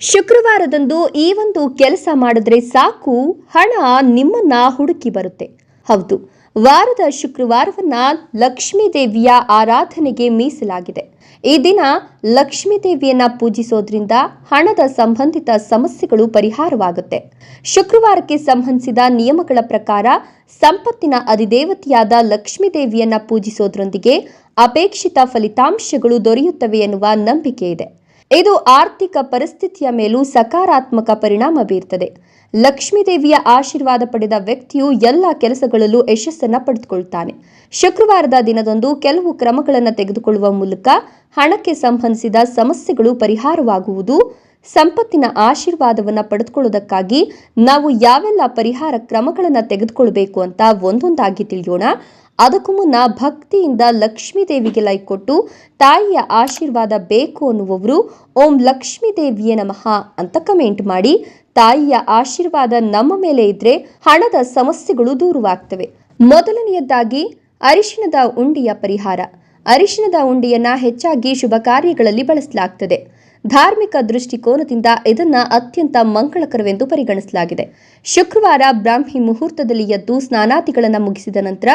ಶುಕ್ರವಾರದಂದು ಈ ಒಂದು ಕೆಲಸ ಮಾಡಿದ್ರೆ ಸಾಕು, ಹಣ ನಿಮ್ಮನ್ನ ಹುಡುಕಿ ಬರುತ್ತೆ. ಹೌದು, ವಾರದ ಶುಕ್ರವಾರವನ್ನ ಲಕ್ಷ್ಮೀ ದೇವಿಯ ಆರಾಧನೆಗೆ ಮೀಸಲಾಗಿದೆ. ಈ ದಿನ ಲಕ್ಷ್ಮೀ ದೇವಿಯನ್ನ ಪೂಜಿಸೋದ್ರಿಂದ ಹಣದ ಸಂಬಂಧಿತ ಸಮಸ್ಯೆಗಳು ಪರಿಹಾರವಾಗುತ್ತೆ. ಶುಕ್ರವಾರಕ್ಕೆ ಸಂಬಂಧಿಸಿದ ನಿಯಮಗಳ ಪ್ರಕಾರ ಸಂಪತ್ತಿನ ಅಧಿದೇವತೆಯಾದ ಲಕ್ಷ್ಮೀ ದೇವಿಯನ್ನ ಪೂಜಿಸೋದ್ರೊಂದಿಗೆ ಅಪೇಕ್ಷಿತ ಫಲಿತಾಂಶಗಳು ದೊರೆಯುತ್ತವೆ ಎನ್ನುವ ನಂಬಿಕೆ ಇದೆ. ಇದು ಆರ್ಥಿಕ ಪರಿಸ್ಥಿತಿಯ ಮೇಲೂ ಸಕಾರಾತ್ಮಕ ಪರಿಣಾಮ ಬೀರ್ತದೆ. ಲಕ್ಷ್ಮೀದೇವಿಯ ಆಶೀರ್ವಾದ ಪಡೆದ ವ್ಯಕ್ತಿಯು ಎಲ್ಲ ಕೆಲಸಗಳಲ್ಲೂ ಯಶಸ್ಸನ್ನ ಪಡೆದುಕೊಳ್ತಾನೆ. ಶುಕ್ರವಾರದ ದಿನದಂದು ಕೆಲವು ಕ್ರಮಗಳನ್ನು ತೆಗೆದುಕೊಳ್ಳುವ ಮೂಲಕ ಹಣಕ್ಕೆ ಸಂಬಂಧಿಸಿದ ಸಮಸ್ಯೆಗಳು ಪರಿಹಾರವಾಗುವುದು, ಸಂಪತ್ತಿನ ಆಶೀರ್ವಾದವನ್ನು ಪಡೆದುಕೊಳ್ಳುವುದಕ್ಕಾಗಿ ನಾವು ಯಾವೆಲ್ಲ ಪರಿಹಾರ ಕ್ರಮಗಳನ್ನು ತೆಗೆದುಕೊಳ್ಬೇಕು ಅಂತ ಒಂದೊಂದಾಗಿ ತಿಳಿಯೋಣ. ಅದಕ್ಕೂ ಮುನ್ನ ಭಕ್ತಿಯಿಂದ ಲಕ್ಷ್ಮೀ ದೇವಿಗೆ ಲೈಕ್ ಕೊಟ್ಟು ತಾಯಿಯ ಆಶೀರ್ವಾದ ಬೇಕು ಅನ್ನುವವರು ಓಂ ಲಕ್ಷ್ಮೀ ದೇವಿಯೇ ನಮಃ ಅಂತ ಕಮೆಂಟ್ ಮಾಡಿ ತಾಯಿಯ ಆಶೀರ್ವಾದ ನಮ್ಮ ಮೇಲೆ ಇದ್ರೆ ಹಣದ ಸಮಸ್ಯೆಗಳು ದೂರವಾಗ್ತವೆ. ಮೊದಲನೆಯದಾಗಿ ಅರಿಶಿಣದ ಉಂಡಿಯ ಪರಿಹಾರ. ಅರಿಶಿಣದ ಉಂಡಿಯನ್ನ ಹೆಚ್ಚಾಗಿ ಶುಭ ಕಾರ್ಯಗಳಲ್ಲಿ ಬಳಸಲಾಗ್ತದೆ. ಧಾರ್ಮಿಕ ದೃಷ್ಟಿಕೋನದಿಂದ ಇದನ್ನ ಅತ್ಯಂತ ಮಂಗಳಕರವೆಂದು ಪರಿಗಣಿಸಲಾಗಿದೆ. ಶುಕ್ರವಾರ ಬ್ರಾಹ್ಮಿ ಮುಹೂರ್ತದಲ್ಲಿ ಎದ್ದು ಸ್ನಾನಾದಿಗಳನ್ನು ಮುಗಿಸಿದ ನಂತರ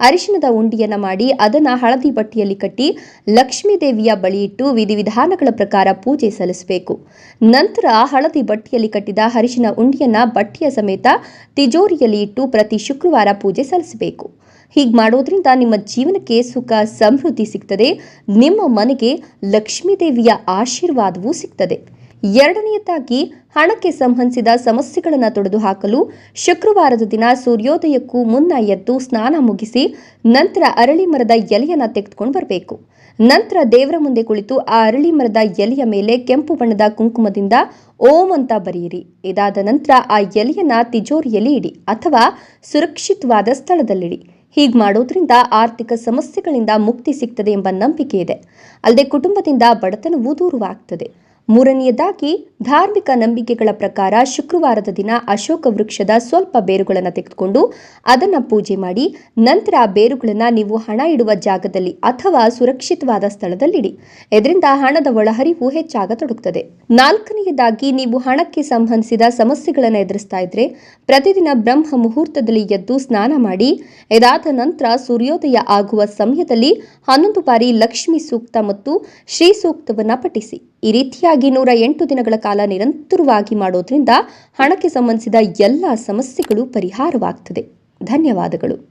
ಅರಿಶಿಣದ ಉಂಡಿಯನ್ನ ಮಾಡಿ ಅದನ್ನ ಹಳದಿ ಬಟ್ಟೆಯಲ್ಲಿ ಕಟ್ಟಿ ಲಕ್ಷ್ಮೀ ದೇವಿಯ ಬಳಿ ಇಟ್ಟು ವಿಧಿವಿಧಾನಗಳ ಪ್ರಕಾರ ಪೂಜೆ ಸಲ್ಲಿಸಬೇಕು. ನಂತರ ಹಳದಿ ಬಟ್ಟೆಯಲ್ಲಿ ಕಟ್ಟಿದ ಅರಿಶಿನ ಉಂಡಿಯನ್ನ ಬಟ್ಟೆಯ ಸಮೇತ ತಿಜೋರಿಯಲ್ಲಿ ಇಟ್ಟು ಪ್ರತಿ ಶುಕ್ರವಾರ ಪೂಜೆ ಸಲ್ಲಿಸಬೇಕು. ಹೀಗೆ ಮಾಡೋದ್ರಿಂದ ನಿಮ್ಮ ಜೀವನಕ್ಕೆ ಸುಖ, ಸಮೃದ್ಧಿ ಸಿಗ್ತದೆ. ನಿಮ್ಮ ಮನೆಗೆ ಲಕ್ಷ್ಮೀ ದೇವಿಯ ಆಶೀರ್ವಾದವೂ ಸಿಗ್ತದೆ. ಎರಡನೆಯದಾಗಿ, ಹಣಕ್ಕೆ ಸಂಬಂಧಿಸಿದ ಸಮಸ್ಯೆಗಳನ್ನು ತೊಡೆದು ಹಾಕಲು ಶುಕ್ರವಾರದ ದಿನ ಸೂರ್ಯೋದಯಕ್ಕೂ ಮುನ್ನ ಎದ್ದು ಸ್ನಾನ ಮುಗಿಸಿ ನಂತರ ಅರಳಿ ಮರದ ಎಲೆಯನ್ನು ತೆಗೆದುಕೊಂಡು ಬರಬೇಕು. ನಂತರ ದೇವರ ಮುಂದೆ ಕುಳಿತು ಆ ಅರಳಿ ಮರದ ಎಲೆಯ ಮೇಲೆ ಕೆಂಪು ಬಣ್ಣದ ಕುಂಕುಮದಿಂದ ಓಂ ಅಂತ ಬರೆಯಿರಿ. ಇದಾದ ನಂತರ ಆ ಎಲೆಯನ್ನ ತಿಜೋರಿಯಲ್ಲಿ ಇಡಿ ಅಥವಾ ಸುರಕ್ಷಿತವಾದ ಸ್ಥಳದಲ್ಲಿಡಿ. ಹೀಗೆ ಮಾಡೋದ್ರಿಂದ ಆರ್ಥಿಕ ಸಮಸ್ಯೆಗಳಿಂದ ಮುಕ್ತಿ ಸಿಗ್ತದೆ ಎಂಬ ನಂಬಿಕೆ ಇದೆ. ಅಲ್ಲದೆ ಕುಟುಂಬದಿಂದ ಬಡತನವೂ ದೂರವಾಗ್ತದೆ. ಮೂರನೆಯದಾಗಿ, ಧಾರ್ಮಿಕ ನಂಬಿಕೆಗಳ ಪ್ರಕಾರ ಶುಕ್ರವಾರದ ದಿನ ಅಶೋಕ ವೃಕ್ಷದ ಸ್ವಲ್ಪ ಬೇರುಗಳನ್ನು ತೆಗೆದುಕೊಂಡು ಅದನ್ನು ಪೂಜೆ ಮಾಡಿ, ನಂತರ ಬೇರುಗಳನ್ನು ನೀವು ಹಣ ಇಡುವ ಜಾಗದಲ್ಲಿ ಅಥವಾ ಸುರಕ್ಷಿತವಾದ ಸ್ಥಳದಲ್ಲಿಡಿ. ಇದರಿಂದ ಹಣದ ಒಳಹರಿವು ಹೆಚ್ಚಾಗತೊಡಗುತ್ತದೆ. ನಾಲ್ಕನೆಯದಾಗಿ, ನೀವು ಹಣಕ್ಕೆ ಸಂಬಂಧಿಸಿದ ಸಮಸ್ಯೆಗಳನ್ನು ಎದುರಿಸ್ತಾ ಇದ್ರೆ, ಪ್ರತಿದಿನ ಬ್ರಹ್ಮ ಮುಹೂರ್ತದಲ್ಲಿ ಎದ್ದು ಸ್ನಾನ ಮಾಡಿ, ಇದಾದ ನಂತರ ಸೂರ್ಯೋದಯ ಆಗುವ ಸಮಯದಲ್ಲಿ ಹನ್ನೊಂದು ಬಾರಿ ಲಕ್ಷ್ಮಿ ಸೂಕ್ತ ಮತ್ತು ಶ್ರೀ ಸೂಕ್ತವನ್ನು ಪಠಿಸಿ. ಈ ರೀತಿಯಾಗಿ ನೂರ ಎಂಟು ದಿನಗಳ ಕಾಲ ನಿರಂತರವಾಗಿ ಮಾಡೋದ್ರಿಂದ ಹಣಕ್ಕೆ ಸಂಬಂಧಿಸಿದ ಎಲ್ಲ ಸಮಸ್ಯೆಗಳು ಪರಿಹಾರವಾಗ್ತದೆ. ಧನ್ಯವಾದಗಳು.